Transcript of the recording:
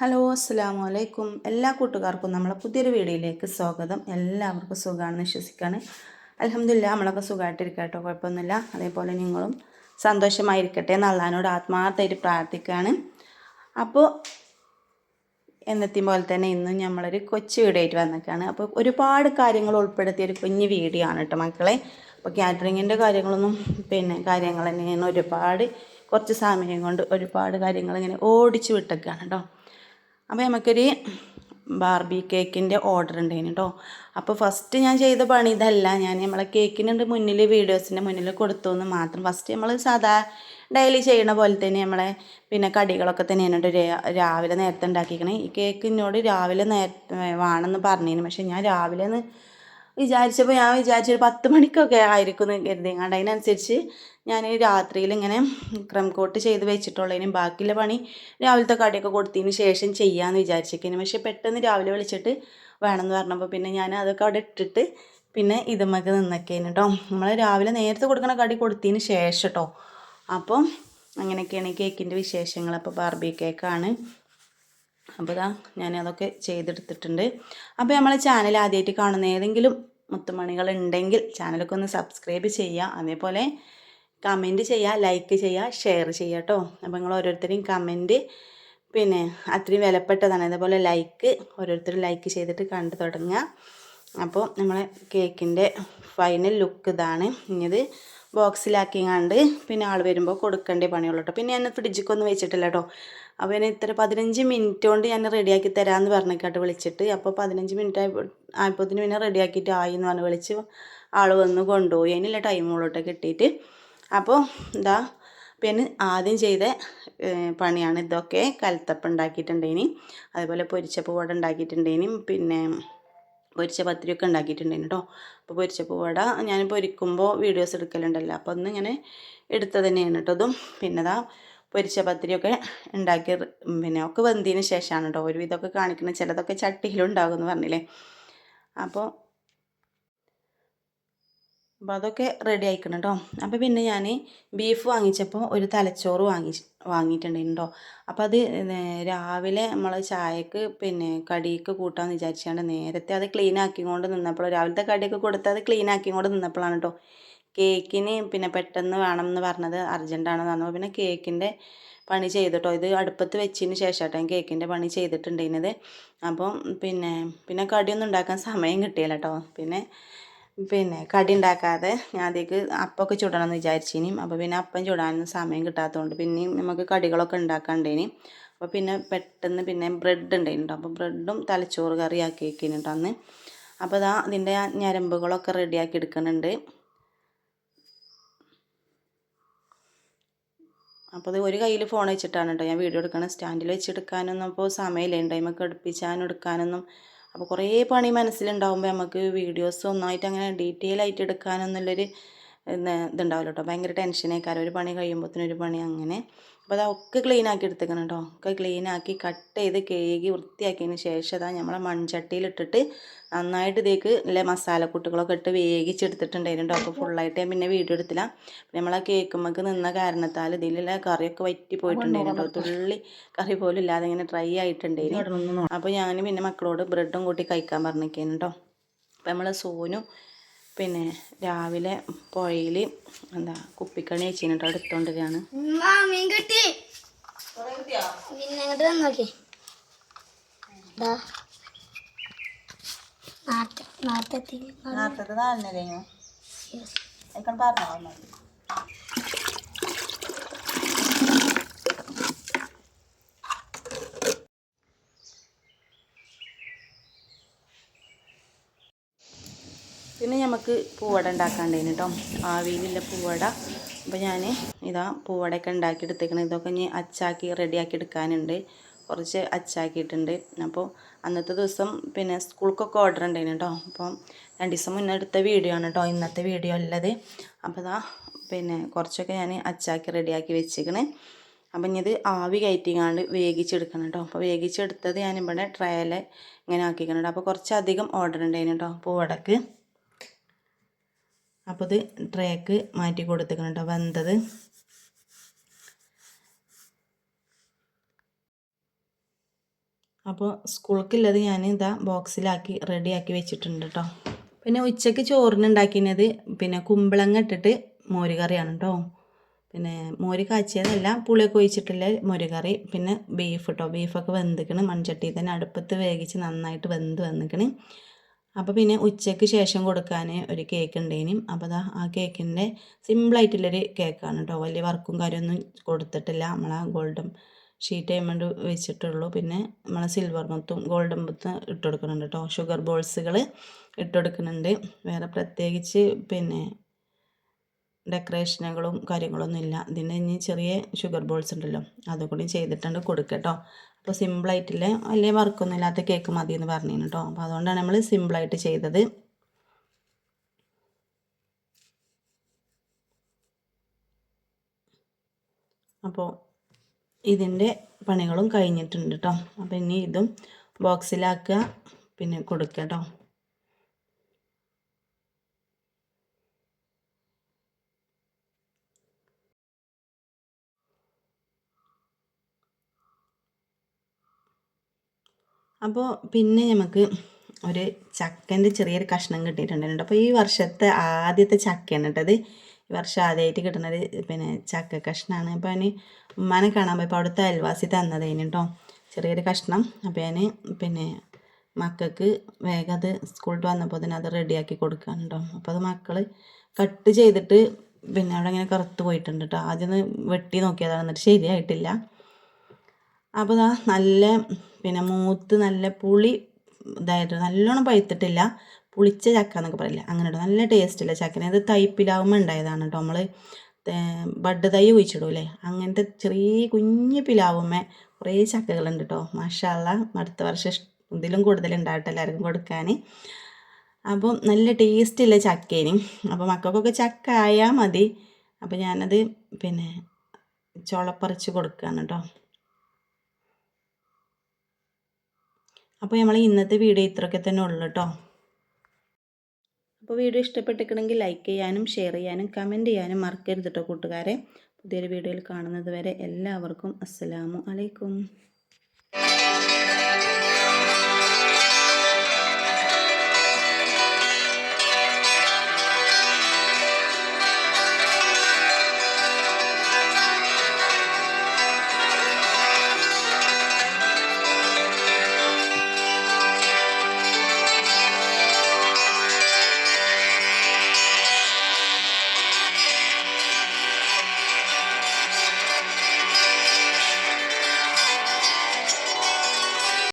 Hello അസ്സാമു അലൈക്കും എല്ലാ കൂട്ടുകാർക്കും നമ്മളെ പുതിയൊരു വീഡിയോയിലേക്ക് സ്വാഗതം. എല്ലാവർക്കും സുഖമാണെന്ന് വിശ്വസിക്കുകയാണ് അലഹമില്ല നമ്മളൊക്കെ സുഖമായിട്ടിരിക്കട്ടോ കേട്ടോ. കുഴപ്പമൊന്നുമില്ല. അതേപോലെ നിങ്ങളും സന്തോഷമായിരിക്കട്ടെ നള്ളാനോട് ആത്മാർത്ഥമായിട്ട് പ്രാർത്ഥിക്കുകയാണ് അപ്പോൾ എന്നത്തെയും പോലെ തന്നെ ഇന്നും നമ്മളൊരു കൊച്ചു വീഡിയോ ആയിട്ട് വന്നിട്ടാണ് അപ്പോൾ ഒരുപാട് കാര്യങ്ങൾ ഉൾപ്പെടുത്തിയ ഒരു കുഞ്ഞു വീഡിയോ ആണ് കേട്ടോ മക്കളെ. അപ്പോൾ കാറ്ററിങ്ങിന്റെ കാര്യങ്ങളൊന്നും പിന്നെ കാര്യങ്ങൾ തന്നെയാണ്. ഒരുപാട് കുറച്ച് സമയം കൊണ്ട് ഒരുപാട് കാര്യങ്ങൾ ഇങ്ങനെ ഓടിച്ചു വിട്ടൊക്കെയാണ് കേട്ടോ. അപ്പോൾ നമുക്കൊരു ബാർബി കേക്കിന്റെ ഓർഡർ ഉണ്ടായിരുന്നു കേട്ടോ അപ്പോൾ ഫസ്റ്റ് ഞാൻ ചെയ്ത പണി ഇതല്ല. ഞാൻ നമ്മളെ കേക്കിനുണ്ട് മുന്നിൽ വീഡിയോസിന്റെ മുന്നിൽ കൊടുത്തു എന്ന് മാത്രം. ഫസ്റ്റ് നമ്മൾ സാധാ ഡെയിലി ചെയ്യണ പോലെ തന്നെ നമ്മളെ പിന്നെ കടികളൊക്കെ തന്നെയാണ് രാവിലെ നേരത്തെ ഉണ്ടാക്കിക്കണേ ഈ കേക്ക് എന്നോട് രാവിലെ നേരത്തെ വേണമെന്ന് പറഞ്ഞിരുന്നു പക്ഷേ ഞാൻ രാവിലെ വിചാരിച്ചപ്പോൾ ഞാൻ വിചാരിച്ചൊരു പത്ത് മണിക്കൊക്കെ ആയിരിക്കും എന്ന് കരുതിങ്ങാണ്ട് അതിനനുസരിച്ച് ഞാൻ രാത്രിയിൽ ഇങ്ങനെ ക്രം കോട്ട് ചെയ്ത് വെച്ചിട്ടുള്ളതിന് ബാക്കിയുള്ള പണി രാവിലത്തെ കടിയൊക്കെ കൊടുത്തതിന് ശേഷം ചെയ്യാമെന്ന് വിചാരിച്ചേക്കിന് പക്ഷേ പെട്ടെന്ന് രാവിലെ വിളിച്ചിട്ട് വേണമെന്ന് പറഞ്ഞപ്പോൾ പിന്നെ ഞാൻ അതൊക്കെ അവിടെ ഇട്ടിട്ട് പിന്നെ ഇതുമ്മക്ക് നിന്നൊക്കെയാണ് കേട്ടോ നമ്മൾ രാവിലെ നേരത്തെ കൊടുക്കുന്ന കടി കൊടുത്തതിന് ശേഷം കേട്ടോ അപ്പം അങ്ങനെയൊക്കെയാണ് കേക്കിന്റെ വിശേഷങ്ങൾ അപ്പോൾ ബാർബി കേക്കാണ്. അപ്പോൾ ഇതാ ഞാൻ അതൊക്കെ ചെയ്തെടുത്തിട്ടുണ്ട്. അപ്പോൾ നമ്മളെ ചാനൽ ആദ്യമായിട്ട് കാണുന്ന ഏതെങ്കിലും മുത്തുമണികൾ ഉണ്ടെങ്കിൽ ചാനലൊക്കെ ഒന്ന് സബ്സ്ക്രൈബ് ചെയ്യുക അതേപോലെ കമന്റ് ചെയ്യുക ലൈക്ക് ചെയ്യുക ഷെയർ ചെയ്യുക കേട്ടോ. അപ്പോൾ നിങ്ങൾ ഓരോരുത്തരെയും കമന്റ് പിന്നെ അത്രയും വിലപ്പെട്ടതാണ്. അതേപോലെ ലൈക്ക് ഓരോരുത്തരും ലൈക്ക് ചെയ്തിട്ട് കണ്ടു തുടങ്ങുക. അപ്പോൾ നമ്മളെ കേക്കിന്റെ ഫൈനൽ ലുക്ക് ഇതാണ്. ഇനിയത് കണ്ട് പിന്നെ ആൾ വരുമ്പോൾ കൊടുക്കേണ്ട പണിയുള്ളൂ കേട്ടോ. പിന്നെ ഞാൻ ഫ്രിഡ്ജിക്കൊന്നും വെച്ചിട്ടില്ല കേട്ടോ. അപ്പോൾ ഇത്ര പതിനഞ്ച് മിനിറ്റ് കൊണ്ട് ഞാൻ റെഡിയാക്കി തരാമെന്ന് പറഞ്ഞേക്കാട്ട് വിളിച്ചിട്ട്. അപ്പോൾ പതിനഞ്ച് മിനിറ്റ് ആയപ്പോൾ ആയപ്പോഴത്തേന് പിന്നെ റെഡിയാക്കിയിട്ട് ആയി എന്ന് പറഞ്ഞ് വിളിച്ച് ആൾ വന്ന് കൊണ്ടുപോയി. അതിനുള്ള ടൈമുള്ളൂട്ടോ കിട്ടിയിട്ട്. അപ്പോൾ എന്താ പിന്നെ ആദ്യം ചെയ്ത പണിയാണ് ഇതൊക്കെ കലത്തപ്പം ഉണ്ടാക്കിയിട്ടുണ്ടേനി. അതുപോലെ പൊരിച്ചപ്പ് വട ഉണ്ടാക്കിയിട്ടുണ്ടേനി. പിന്നെ പൊരിച്ച പത്തിരിയൊക്കെ ഉണ്ടാക്കിയിട്ടുണ്ടേനി കേട്ടോ അപ്പോൾ പൊരിച്ചപ്പ് വട ഞാൻ പൊരിക്കുമ്പോൾ വീഡിയോസ് എടുക്കലുണ്ടല്ലോ. അപ്പോൾ ഒന്ന് ഇങ്ങനെ എടുത്തത് തന്നെയാണ് കേട്ടോ അതും പിന്നെ ഇതാ പൊരിച്ച പത്തിരിയൊക്കെ ഉണ്ടാക്കി പിന്നെ ഒക്കെ വെന്തതിന് ശേഷമാണ് കേട്ടോ ഒരുവിധമൊക്കെ കാണിക്കുന്നത് ചിലതൊക്കെ ചട്ടിയിലുണ്ടാകും എന്ന് പറഞ്ഞില്ലേ. അപ്പോൾ അപ്പോൾ അതൊക്കെ റെഡി ആയിക്കണം കേട്ടോ അപ്പോൾ പിന്നെ ഞാൻ ബീഫ് വാങ്ങിച്ചപ്പോൾ ഒരു തലച്ചോറ് വാങ്ങി വാങ്ങിയിട്ടുണ്ടായിരുന്നു അപ്പോൾ അത് രാവിലെ നമ്മൾ ചായക്ക് പിന്നെ കടിക്ക് കൂട്ടാമെന്ന് വിചാരിച്ചാണ് നേരത്തെ അത് ക്ലീൻ ആക്കിക്കൊണ്ട് നിന്നപ്പോൾ രാവിലത്തെ കടിയൊക്കെ കൊടുത്ത് അത് ക്ലീൻ ആക്കിക്കൊണ്ട് നിന്നപ്പോഴാണ് കേട്ടോ കേക്കിന് പിന്നെ പെട്ടെന്ന് വേണം എന്ന് പറഞ്ഞത് അർജന്റാണെന്ന് പറഞ്ഞു പിന്നെ കേക്കിന്റെ പണി ചെയ്തിട്ടോ? ഇത് അടുപ്പത്ത് വെച്ചതിന് ശേഷം കേട്ടോ കേക്കിന്റെ പണി ചെയ്തിട്ടുണ്ടായിരുന്നത്. അപ്പം പിന്നെ പിന്നെ കടിയൊന്നും ഉണ്ടാക്കാൻ സമയം കിട്ടിയില്ല കേട്ടോ പിന്നെ പിന്നെ കടി ഉണ്ടാക്കാതെ ഞാൻ അതിലേക്ക് അപ്പമൊക്കെ ചുടണമെന്ന് വിചാരിച്ചിനിയും വിചാരിച്ചിനി. അപ്പോൾ പിന്നെ അപ്പം ചുടാനൊന്നും സമയം കിട്ടാത്തതുകൊണ്ട് പിന്നെയും നമുക്ക് കടികളൊക്കെ ഉണ്ടാക്കാണ്ടേനി അപ്പോൾ പിന്നെ പെട്ടെന്ന് പിന്നെ ബ്രെഡ് ഉണ്ടായിരുന്നു അപ്പോൾ ബ്രെഡും തലച്ചോറ് കറിയാക്കി വെക്കുന്നുണ്ട് അന്ന്. അപ്പോൾ ഇതാ അതിന്റെ ഞരമ്പുകളൊക്കെ റെഡിയാക്കി എടുക്കുന്നുണ്ട്. അപ്പോൾ അത് ഒരു കയ്യിൽ ഫോൺ വെച്ചിട്ടാണ് കേട്ടോ ഞാൻ വീഡിയോ എടുക്കണം. സ്റ്റാൻഡിൽ വെച്ചെടുക്കാനൊന്നും അപ്പോൾ സമയമില്ല. ടൈമൊക്കെ എടുപ്പിച്ചാനും എടുക്കാനൊന്നും. അപ്പോൾ കുറേ പണി മനസ്സിലുണ്ടാകുമ്പോൾ നമുക്ക് വീഡിയോസ് ഒന്നായിട്ട് അങ്ങനെ ഡീറ്റെയിൽ ആയിട്ട് എടുക്കാനൊന്നുള്ളൊരു ഇതുണ്ടാവില്ല കേട്ടോ ഭയങ്കര ടെൻഷനേക്കാരം ഒരു പണി കഴിയുമ്പോഴത്തേനും ഒരു പണി അങ്ങനെ. അപ്പോൾ അതൊക്കെ ക്ലീൻ ആക്കി എടുത്തേക്കണം കേട്ടോ ഒക്കെ ക്ലീൻ ആക്കി കട്ട് ചെയ്ത് കേകി വൃത്തിയാക്കിയതിന് ശേഷം അതാ നമ്മളെ മൺചട്ടിയിലിട്ടിട്ട് നന്നായിട്ട് ഇതേക്ക് നല്ല മസാലക്കൂട്ടുകളൊക്കെ ഇട്ട് വേവിച്ചെടുത്തിട്ടുണ്ടായിരുന്നു അപ്പോൾ ഫുള്ളായിട്ട് ഞാൻ പിന്നെ വീഡിയോ എടുത്തില്ല. നമ്മളെ കേക്കുമ്മക്ക് നിന്ന കാരണത്താൽ ഇതിലുള്ള കറിയൊക്കെ വറ്റി പോയിട്ടുണ്ടായിരുന്നു തുള്ളി കറി പോലും ഇല്ലാതെ ഇങ്ങനെ ഡ്രൈ ആയിട്ടുണ്ടായിരുന്നു. അപ്പോൾ ഞാൻ പിന്നെ മക്കളോട് ബ്രെഡും കൂട്ടി കഴിക്കാൻ പറഞ്ഞിരിക്കുന്നു കേട്ടോ അപ്പോൾ നമ്മളെ സോനു പിന്നെ രാവിലെ പുഴയിൽ എന്താ കുപ്പിക്കണി വെച്ചിട്ട് നാലിനല്ലേ പറഞ്ഞോ പിന്നെ നമുക്ക് പൂവട ഉണ്ടാക്കാണ്ടേന് കേട്ടോ ആവിയിലുള്ള പൂവട. അപ്പോൾ ഞാൻ ഇതാ പൂവടയൊക്കെ ഉണ്ടാക്കി എടുത്തേക്കണം ഇതൊക്കെ ഇനി അച്ചാക്കി റെഡിയാക്കി എടുക്കാനുണ്ട്. കുറച്ച് അച്ചാക്കിയിട്ടുണ്ട്. അപ്പോൾ അന്നത്തെ ദിവസം പിന്നെ സ്കൂൾക്കൊക്കെ ഓർഡർ ഉണ്ടായിരുന്നു കേട്ടോ അപ്പം രണ്ട് ദിവസം മുന്നേ എടുത്ത വീഡിയോ ആണ് കേട്ടോ ഇന്നത്തെ വീഡിയോ ഉള്ളത്. അപ്പോൾ ഇതാ പിന്നെ കുറച്ചൊക്കെ ഞാൻ അച്ചാക്കി റെഡിയാക്കി വെച്ചേക്കണേ. അപ്പം ഇനി ഇത് ആവി കയറ്റിങ്ങാണ്ട് വേഗിച്ചെടുക്കണം കേട്ടോ അപ്പോൾ വേഗിച്ചെടുത്തത് ഞാനിവിടെ ട്രയൽ ഇങ്ങനെ ആക്കിക്കണം കേട്ടോ അപ്പോൾ കുറച്ചധികം ഓർഡർ ഉണ്ടായിരുന്നു കേട്ടോ പൂവടക്ക്. അപ്പോൾ ഇത് ട്രേക്ക് മാറ്റി കൊടുത്തേക്കണം കേട്ടോ വെന്തത്. അപ്പോൾ സ്കൂൾക്കുള്ളത് ഞാൻ ഇതാ ബോക്സിലാക്കി റെഡിയാക്കി വെച്ചിട്ടുണ്ട് കേട്ടോ പിന്നെ ഉച്ചയ്ക്ക് ചോറിന് ഉണ്ടാക്കിയത് പിന്നെ കുമ്പളങ്ങ ഇട്ടിട്ട് മോര് കറിയാണ് കേട്ടോ പിന്നെ മോര് കാച്ചിയതല്ല പുളിയൊക്കെ ഒഴിച്ചിട്ടുള്ള മോര് കറി പിന്നെ ബീഫ് കേട്ടോ ബീഫൊക്കെ വെന്തിക്കണ്. മൺചട്ടി തന്നെ അടുപ്പത്ത് വേവിച്ച് നന്നായിട്ട് വെന്ത് വന്നിക്കണ്. അപ്പോൾ പിന്നെ ഉച്ചയ്ക്ക് ശേഷം കൊടുക്കാൻ ഒരു കേക്ക് ഉണ്ടേനും അപ്പോൾ അതാ ആ കേക്കിന്റെ സിമ്പിളായിട്ടുള്ളൊരു കേക്കാണ് കേട്ടോ വലിയ വർക്കും കാര്യമൊന്നും കൊടുത്തിട്ടില്ല. നമ്മളെ ഗോൾഡൻ ഷീറ്റ് ഡയമണ്ട് വെച്ചിട്ടുള്ളൂ. പിന്നെ നമ്മളെ സിൽവർ മുത്തും ഗോൾഡൻ മുത്തും ഇട്ട് കൊടുക്കുന്നുണ്ട് കേട്ടോ ഷുഗർ ബോൾസുകൾ ഇട്ട് കൊടുക്കുന്നുണ്ട് വേറെ പ്രത്യേകിച്ച് പിന്നെ ഡെക്കറേഷനുകളും കാര്യങ്ങളൊന്നും ഇല്ല. ഇതിന്റെ ഇനി ചെറിയ ഷുഗർ ബോൾസ് ഉണ്ടല്ലോ. അതുകൂടി ചെയ്തിട്ടുണ്ട് കൊടുക്കട്ടോ. കേട്ടോ അപ്പോൾ സിമ്പിളായിട്ടില്ല? വലിയ വർക്കൊന്നും ഇല്ലാത്ത കേക്ക് മതി എന്ന് പറഞ്ഞിരുന്നു കേട്ടോ. അപ്പോൾ അതുകൊണ്ടാണ് നമ്മൾ സിമ്പിളായിട്ട് ചെയ്തത്. അപ്പോൾ ഇതിന്റെ പണികളും കഴിഞ്ഞിട്ടുണ്ട് കേട്ടോ. അപ്പോൾ ഇനി ഇതും ബോക്സിലാക്കുക പിന്നെ കൊടുക്കുക കേട്ടോ. അപ്പോൾ പിന്നെ നമുക്ക് ഒരു ചക്കന്റെ ചെറിയൊരു കഷ്ണം കിട്ടിയിട്ടുണ്ടായിരുന്നു. അപ്പോൾ ഈ വർഷത്തെ ആദ്യത്തെ ചക്കയാണ് കേട്ടത് ഈ വർഷം ആദ്യമായിട്ട് കിട്ടുന്നത് പിന്നെ ചക്ക കഷ്ണമാണ് അപ്പോൾ ഞാൻ ഉമ്മാനെ കാണാൻ പോയപ്പോൾ അവിടുത്തെ അയൽവാസി തന്നതേനു കേട്ടോ ചെറിയൊരു കഷ്ണം. അപ്പോൾ ഞാൻ പിന്നെ മക്കൾക്ക് വേഗം അത് സ്കൂളിൽ വന്നപ്പോൾ തന്നെ അത് റെഡിയാക്കി കൊടുക്കാനുണ്ടോ അപ്പോൾ അത് മക്കൾ കട്ട് ചെയ്തിട്ട് പിന്നെ അവിടെ ഇങ്ങനെ കറുത്ത് പോയിട്ടുണ്ട് കേട്ടോ ആദ്യം വെട്ടി നോക്കിയതാണ് എന്നിട്ട് ശരിയായിട്ടില്ല. അപ്പോൾ നല്ല പിന്നെ മൂത്ത് നല്ല പുളി ഇതായിട്ട് നല്ലോണം പഴുത്തിട്ടില്ല. പുളിച്ച ചക്ക എന്നൊക്കെ പറയില്ല അങ്ങനെ കേട്ടോ നല്ല ടേസ്റ്റുള്ള ചക്കനെ? ഇത് തൈപ്പിലാവുമ്പോൾ ഉണ്ടായതാണ് കേട്ടോ നമ്മൾ ബഡ് തൈ കുഴിച്ചിടൂലേ? അങ്ങനത്തെ ചെറിയ കുഞ്ഞ് പിലാവുമ്മേ കുറേ ചക്കകളുണ്ട് കേട്ടോ മാഷാള്ള അടുത്ത വർഷം ഇതിലും കൂടുതൽ ഉണ്ടാവട്ടെ എല്ലാവർക്കും കൊടുക്കാൻ അപ്പം നല്ല ടേസ്റ്റ് ഇല്ല ചക്കേനും. അപ്പോൾ മക്കൾക്കൊക്കെ ചക്ക ആയാൽ മതി. അപ്പോൾ ഞാനത് പിന്നെ ചുളപ്പറിച്ച് കൊടുക്കുകയാണ് കേട്ടോ അപ്പോൾ നമ്മൾ ഇന്നത്തെ വീഡിയോ ഇത്രയൊക്കെ തന്നെ ഉള്ളു കേട്ടോ അപ്പോൾ വീഡിയോ ഇഷ്ടപ്പെട്ടിട്ടുണ്ടെങ്കിൽ ലൈക്ക് ചെയ്യാനും ഷെയർ ചെയ്യാനും കമന്റ് ചെയ്യാനും മറക്കരുത് കേട്ടോ കൂട്ടുകാരെ. പുതിയൊരു വീഡിയോയിൽ കാണുന്നത് വരെ എല്ലാവർക്കും അസ്സലാമു അലൈക്കും.